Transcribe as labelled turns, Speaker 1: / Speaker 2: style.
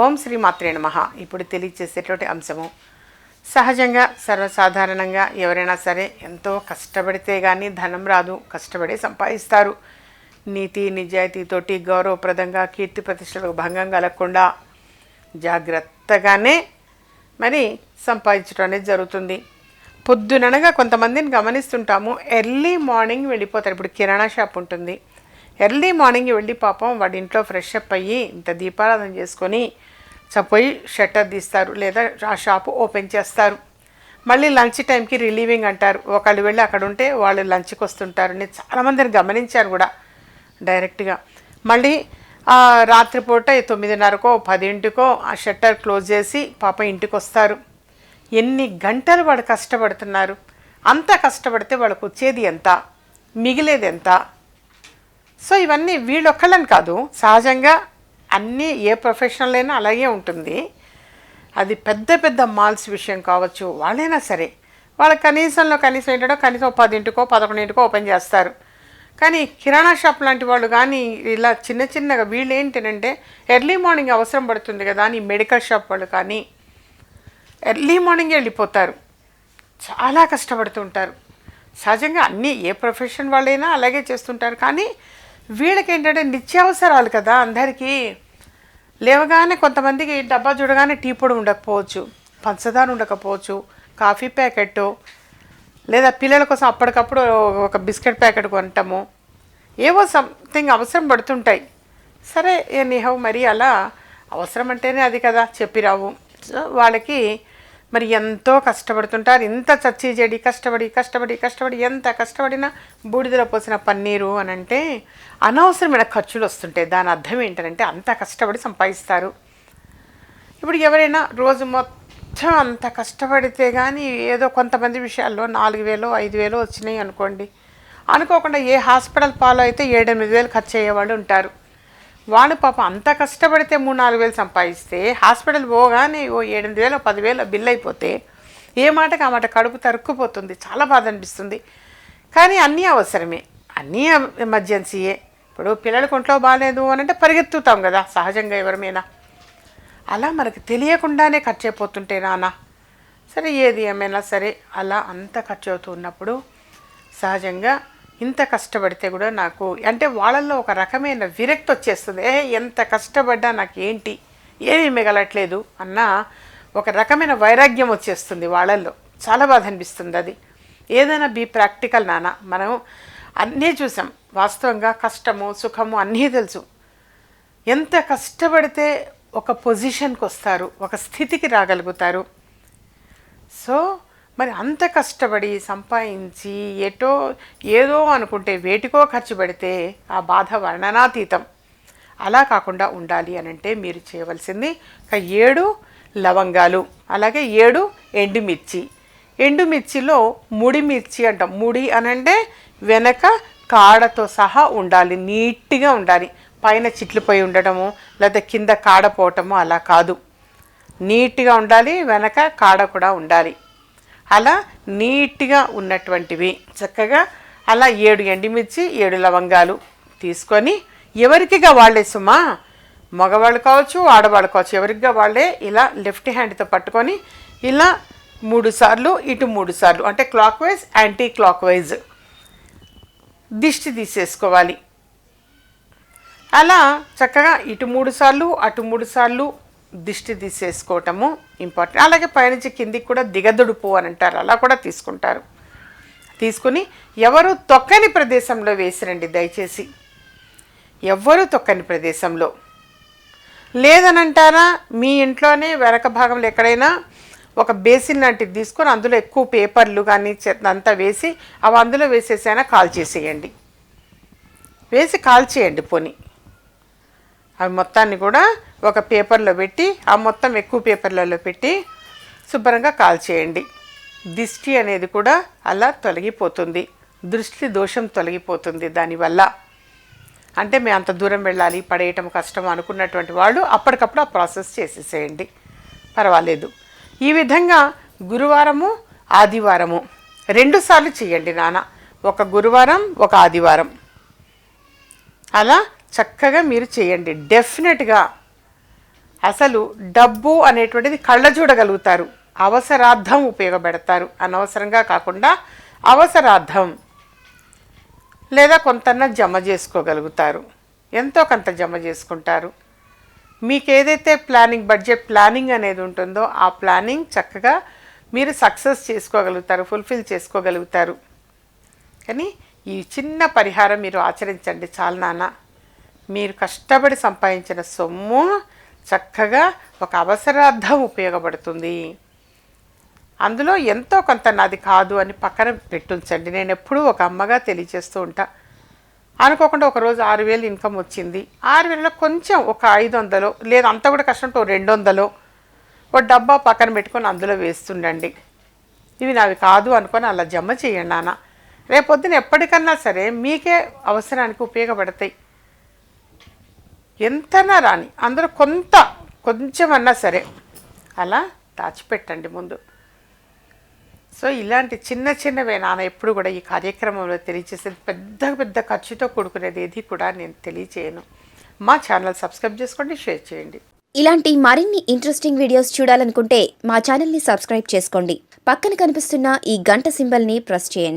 Speaker 1: ఓం శ్రీ మాత్రే నమ. ఇప్పుడు తెలియచేసేటువంటి అంశము సహజంగా సర్వసాధారణంగా ఎవరైనా సరే ఎంతో కష్టపడితే కానీ ధనం రాదు కష్టపడి సంపాదిస్తారు. నీతి నిజాయితీతోటి గౌరవప్రదంగా కీర్తి ప్రతిష్టలకు భంగం కలగకుండా జాగ్రత్తగానే మరి సంపాదించడం అనేది జరుగుతుంది. పొద్దుననగా కొంతమందిని గమనిస్తుంటాము ఎర్లీ మార్నింగ్ వెళ్ళిపోతారు. ఇప్పుడు కిరాణా షాప్ ఉంటుంది. ఎర్లీ మార్నింగ్ వెళ్ళి పాపం వాడి ఇంట్లో ఫ్రెష్ అప్ అయ్యి ఇంత దీపారాధన చేసుకొని చపోయి షట్టర్ తీస్తారు లేదా ఆ షాపు ఓపెన్ చేస్తారు. మళ్ళీ లంచ్ టైంకి రిలీవింగ్ అంటారు. ఒకళ్ళు వెళ్ళి అక్కడ ఉంటే వాళ్ళు లంచ్కి వస్తుంటారు. నేను చాలామందిని గమనించారు కూడా డైరెక్ట్గా. మళ్ళీ రాత్రిపూట తొమ్మిదిన్నరకో పదింటికో ఆ షట్టర్ క్లోజ్ చేసి పాప ఇంటికి వస్తారు. ఎన్ని గంటలు వాడు కష్టపడుతున్నారు? అంత కష్టపడితే వాళ్ళకు వచ్చేది ఎంత? మిగిలేది ఎంత? సో ఇవన్నీ వీళ్ళొక్కళ్ళని కాదు. సహజంగా అన్నీ ఏ ప్రొఫెషనల్ అయినా అలాగే ఉంటుంది. అది పెద్ద పెద్ద మాల్స్ విషయం కావచ్చు వాళ్ళైనా సరే. వాళ్ళ కనీసంలో కనీసం ఏంటంటే కనీసం పదింటికో పదకొండింటికో ఓపెన్ చేస్తారు. కానీ కిరాణా షాప్ లాంటి వాళ్ళు కానీ ఇలా చిన్న చిన్నగా వీళ్ళు ఏంటంటే ఎర్లీ మార్నింగ్ అవసరం పడుతుంది కదా అని మెడికల్ షాప్ వాళ్ళు కానీ ఎర్లీ మార్నింగ్ వెళ్ళిపోతారు. చాలా కష్టపడుతుంటారు. సహజంగా అన్నీ ఏ ప్రొఫెషన్ వాళ్ళైనా అలాగే చేస్తుంటారు. కానీ వీళ్ళకి ఏంటంటే నిత్యావసరాలు కదా అందరికీ. లేవగానే కొంతమందికి డబ్బా చూడగానే టీ పొడి ఉండకపోవచ్చు పంచదార ఉండకపోవచ్చు కాఫీ ప్యాకెట్ లేదా పిల్లల కోసం అప్పటికప్పుడు ఒక బిస్కెట్ ప్యాకెట్ కొనటము ఏవో సంథింగ్ అవసరం పడుతుంటాయి. సరే నీహవ్ మరి అలా అవసరం అంటేనే అది కదా చెప్పిరావు. సో వాళ్ళకి మరి ఎంతో కష్టపడుతుంటారు. ఇంత చచ్చి చెడి కష్టపడి కష్టపడి కష్టపడి ఎంత కష్టపడినా బూడిదలో పోసిన పన్నీరు అని అంటే అనవసరమైన ఖర్చులు వస్తుంటాయి. దాని అర్థం ఏంటంటే అంత కష్టపడి సంపాదిస్తారు. ఇప్పుడు ఎవరైనా రోజు మొత్తం అంత కష్టపడితే కానీ ఏదో కొంతమంది విషయాల్లో నాలుగు వేలు ఐదు వేలు వచ్చినాయి అనుకోండి. అనుకోకుండా ఏ హాస్పిటల్ పాలు అయితే ఏడెనిమిది వేలు ఖర్చు అయ్యేవాళ్ళు ఉంటారు. వాళ్ళు పాపం అంత కష్టపడితే మూడు నాలుగు వేలు సంపాదిస్తే హాస్పిటల్ పోగానే ఓ ఏడెనిమిది వేలు పదివేలు బిల్ అయిపోతే ఏ మాటకి ఆ మాట కడుపు తరుక్కుపోతుంది. చాలా బాధ అనిపిస్తుంది. కానీ అన్నీ అవసరమే. అన్నీ ఎమర్జెన్సీయే. ఇప్పుడు పిల్లలకు ఒంట్లో బాగాలేదు అని అంటే పరిగెత్తుతాం కదా సహజంగా ఎవరిమైనా. అలా మనకు తెలియకుండానే ఖర్చు అయిపోతుంటే నాన్న సరే ఏది ఏమైనా సరే అలా అంత ఖర్చు అవుతున్నప్పుడు సహజంగా ఇంత కష్టపడితే కూడా నాకు అంటే వాళ్ళల్లో ఒక రకమైన విరక్తి వచ్చేస్తుంది. ఏ ఎంత కష్టపడ్డా నాకు ఏంటి ఏమీ మిగలట్లేదు అన్న ఒక రకమైన వైరాగ్యం వచ్చేస్తుంది వాళ్ళల్లో. చాలా బాధ అనిపిస్తుంది అది. ఏదైనా బీ ప్రాక్టికల్ నాన్న మనం అన్నీ చూసాం. వాస్తవంగా కష్టము సుఖము అన్నీ తెలుసు. ఎంత కష్టపడితే ఒక పొజిషన్కి వస్తారు ఒక స్థితికి రాగలుగుతారు. సో మరి అంత కష్టపడి సంపాదించి ఎటో ఏదో అనుకుంటే వేటికో ఖర్చు పెడితే ఆ బాధ వర్ణనాతీతం. అలా కాకుండా ఉండాలి అని అంటే మీరు చేయవలసింది ఒక ఏడు లవంగాలు అలాగే ఏడు ఎండుమిర్చి. ఎండుమిర్చిలో ముడి మిర్చి అంటాం. ముడి అనంటే వెనక కాడతో సహా ఉండాలి నీట్గా ఉండాలి. పైన చిట్లిపోయి ఉండటము లేదా కింద కాడపోవటము అలా కాదు. నీట్గా ఉండాలి వెనక కాడ కూడా ఉండాలి. అలా నీట్గా ఉన్నటువంటివి. చక్కగా అలా ఏడు ఎండిమిర్చి ఏడు లవంగాలు తీసుకొని ఎవరికిగా వాళ్ళే సుమా? మగవాళ్ళు కావచ్చు ఆడవాళ్ళు కావచ్చు ఎవరికిగా వాళ్ళే ఇలా లెఫ్ట్ హ్యాండ్తో పట్టుకొని ఇలా మూడు సార్లు ఇటు మూడు సార్లు అంటే clockwise anti clock wise దిష్టి తీసేసుకోవాలి. అలా చక్కగా ఇటు మూడు సార్లు అటు మూడు సార్లు దిష్టి తీసేసుకోవటము ఇంపార్టెంట్. అలాగే పైనుంచి కిందికి కూడా దిగదుడుపు అని అంటారు. అలా కూడా తీసుకుంటారు. తీసుకుని ఎవరు తొక్కని ప్రదేశంలో వేసిరండి దయచేసి. ఎవ్వరూ తొక్కని ప్రదేశంలో? లేదనంటారా? మీ ఇంట్లోనే వెనక భాగంలో ఎక్కడైనా ఒక బేసిన్ లాంటిది తీసుకొని అందులో ఎక్కువ పేపర్లు కానీ అంతా వేసి అవి అందులో వేసేసైనా కాల్ చేసేయండి. వేసి కాల్ చేయండి పోనీ. అవి మొత్తాన్ని కూడా ఒక పేపర్లో పెట్టి ఆ మొత్తం ఎక్కువ పేపర్లలో పెట్టి శుభ్రంగా కాల్చేయండి. దిష్టి అనేది కూడా అలా తొలగిపోతుంది. దృష్టి దోషం తొలగిపోతుంది దానివల్ల. అంటే మేము అంత దూరం వెళ్ళాలి పడేయటం కష్టం అనుకున్నటువంటి వాళ్ళు అప్పటికప్పుడు ఆ ప్రాసెస్ చేసేసేయండి. పర్వాలేదు. ఈ విధంగా గురువారము ఆదివారము రెండుసార్లు చేయండి నాన్న. ఒక గురువారం ఒక ఆదివారం. అలా చక్కగా మీరు చేయండి. డెఫినెట్గా అసలు డబ్బు అనేటువంటిది కళ్ళ చూడగలుగుతారు అవసరార్థం ఉపయోగపెడతారు. అనవసరంగా కాకుండా అవసరార్థం. లేదా కొంతన్నా జమ చేసుకోగలుగుతారు. ఎంతో కొంత జమ చేసుకుంటారు. మీకు ఏదైతే ప్లానింగ్ బడ్జెట్ ప్లానింగ్ అనేది ఉంటుందో ఆ ప్లానింగ్ చక్కగా మీరు సక్సెస్ చేసుకోగలుగుతారు ఫుల్ఫిల్ చేసుకోగలుగుతారు. కానీ ఈ చిన్న పరిహారం మీరు ఆచరించండి చాలా నాన్న. మీరు కష్టపడి సంపాదించిన సొమ్ము చక్కగా ఒక అవసరార్థం ఉపయోగపడుతుంది. అందులో ఎంతో కొంత నాది కాదు అని పక్కన పెట్టుంచండి. నేను ఎప్పుడూ ఒక అమ్మగా తెలియజేస్తూ ఉంటా. అనుకోకుండా ఒక రోజు ఆరు వేలు ఇన్కమ్ వచ్చింది. ఆరు వేలలో కొంచెం ఒక ఐదు వందలు లేదా అంత కూడా కష్టంతో రెండు వందలు ఒక డబ్బా పక్కన పెట్టుకొని అందులో వేస్తుండండి. ఇవి నావి కాదు అనుకొని అలా జమ చేయండి నాన్న. రేపొద్దున ఎప్పటికన్నా సరే మీకే అవసరానికి ఉపయోగపడతాయి. ఎంతనా రాని అందరూ కొంత కొంచెమన్నా సరే అలా దాచిపెట్టండి ముందు. సో ఇలాంటి చిన్న చిన్నవే నాన్న ఎప్పుడు కూడా ఈ కార్యక్రమంలో తెలియజేసేది పెద్ద పెద్ద ఖర్చుతో కూడుకునేది ఏది కూడా నేను తెలియచేయను మా ఛానల్ సబ్స్క్రైబ్ చేసుకోండి షేర్ చేయండి.
Speaker 2: ఇలాంటి మరిన్ని ఇంట్రెస్టింగ్ వీడియోస్ చూడాలనుకుంటే మా ఛానల్ని సబ్స్క్రైబ్ చేసుకోండి. పక్కన కనిపిస్తున్న ఈ గంట సింబల్ని ప్రెస్ చేయండి.